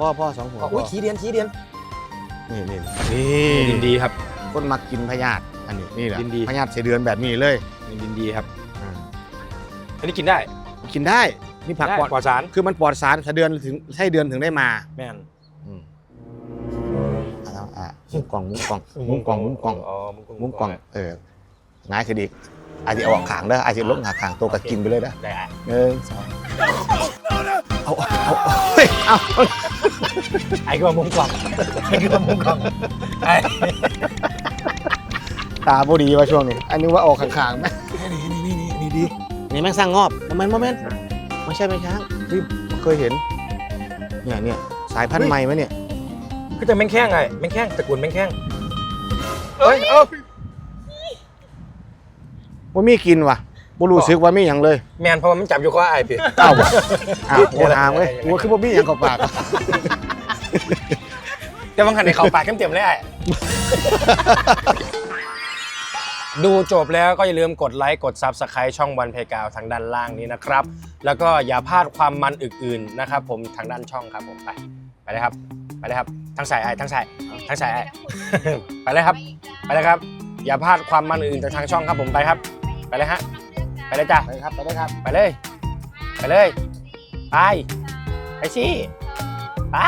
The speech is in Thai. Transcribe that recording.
พ่อพ่อสองหัวอุ้ยขี้เดียนขี้เดียนนี่นี่ดินดีครับ คนมากินพยาธิอันนี้นี่แหละยินดี พยาธิเสเดือนแบบนี้เลยดินดีครับอ่าอันนี้กินได้กินได้นี่ผักได้ปลอดปลอดสารคือมันปลอดสารเสเดือนถึงใช่เดือนถึงได้มาแม่นอืมเอาอะมุ้งกล่องมุ้งกล่องมุ้งกล่องมุ้งกล่องอ๋อมุ้งกล่อง มุ้งกล่องเออง่ายคือดีอาจจะเอาออกขางได้ออาจจะลดหาขางตัวก็กินไปเลยนะได้อะ หนึ่งสอง เอาเอาเอาเฮ้ยเอาไอ้ก็ว่ามุ้งกล่องไอ้ก็ว่ามุ้งกล่องไอ้ตาบดีว่าช่วงนี้อันนี้ว่าออกขางๆไหมนี่นี่นี่นี่นี่ดีนี่แม่งสร้างงอบทำไมโมเมนต์ไม่ใช่ไม่ช้างที่เคยเห็นเนี่ยเนี่ยสายพันธุ์ใหม่ไหมเนี่ยก็จะแมงแข้งไงแมงแข้งตระกูลแมงแข้งเอ้ยเอ้าว่ามีกินว่ะ บุรู้สึกว่ามีอย่างเลยแมนเพราะว่ามันจับอยู่ข้อไอ้พี่เอ้าวะอ้าวโคตรหางเว้ยกูว่าคือบ่มีอย่างกับปากแต่บางคันในเขาปากเต็มๆเลยไอ้ดูจบแล้วก็อย่าลืมกดไลค์กด Subscribe ช่องวันเพกาวทางด้านล่างนี้นะครับ แล้วก็อย่าพลาดความมันอื่นๆนะครับ ผมทางด้านช่องครับผมไปไปเลยครับไปเลยครับทั้งสายไอ้ทั้งสายทั้งสายไอ้ไปเลยครับ ไปเลยครับ อย่าพลาดความมันอื่นๆจากทางช่องครับผมไปครับ ไปเลยฮะ ไปเลยจ้ะไปครับไปเลยครับ ไปเลย ไปเลย ไป ไปสิไป